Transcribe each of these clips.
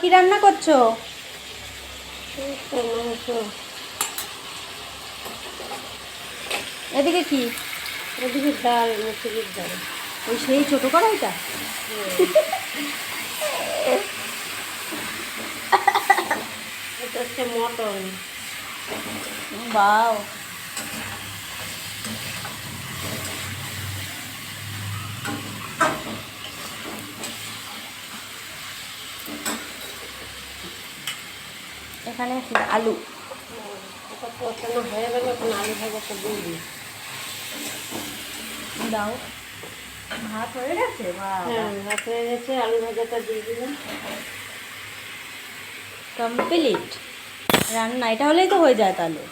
কি রান্না করছ? এদিকে কি? এদিকে ডাল মুসুরির ডাল। ওই সেই ছোট কড়াইটা? এটা হচ্ছে মটন। বাও। এখানে আলু কষানো হয়ে গেলে এখন আলু। ভাজাটা দিয়ে দিই দাও। ভাত হয়ে গেছে? হ্যাঁ ভাত হয়ে গেছে আলু ভাজাটা দিয়ে দিলাম। কমপ্লিট। রান্না এটা হলেই তো হয়ে যায় তাহলে।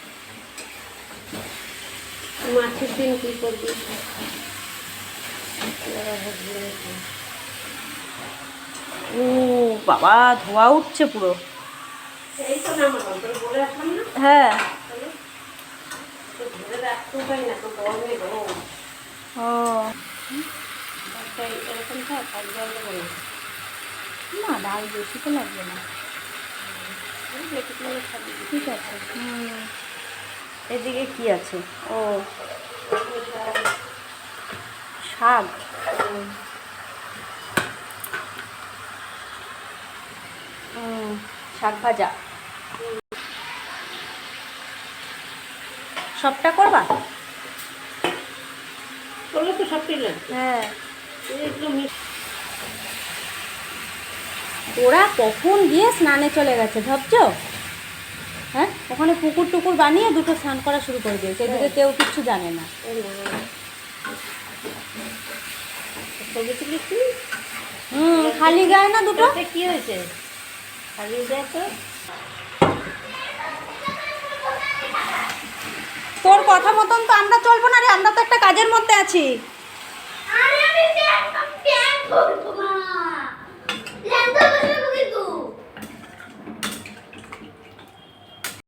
মাছের দিন কী করবি? ও বাবা ধোয়া উঠছে পুরো। হ্যাঁ। ও। না, ডাল বেশি তো লাগবে না। ঠিক আছে, হুম। এদিকে কি আছে? ও। শাক। শাক ভাজা। সবটা করবা? করলে তো সব পেলাম হ্যাঁ। ওরা কখন গিয়ে স্নানে চলে গেছে ভাবছ? হ্যাঁ? ওখানে পুকুর টুকুর বানিয়ে দুটো স্নান করা শুরু করে দিয়েছে এদিকে কেউ কিচ্ছু জানে না? হুম খালি গায়ে না দুটো? কি হয়েছে? খালি যায় তো? তোর কথা মতন তো আমরা চলবো না রে আমরা তো একটা কাজের মধ্যে আছি।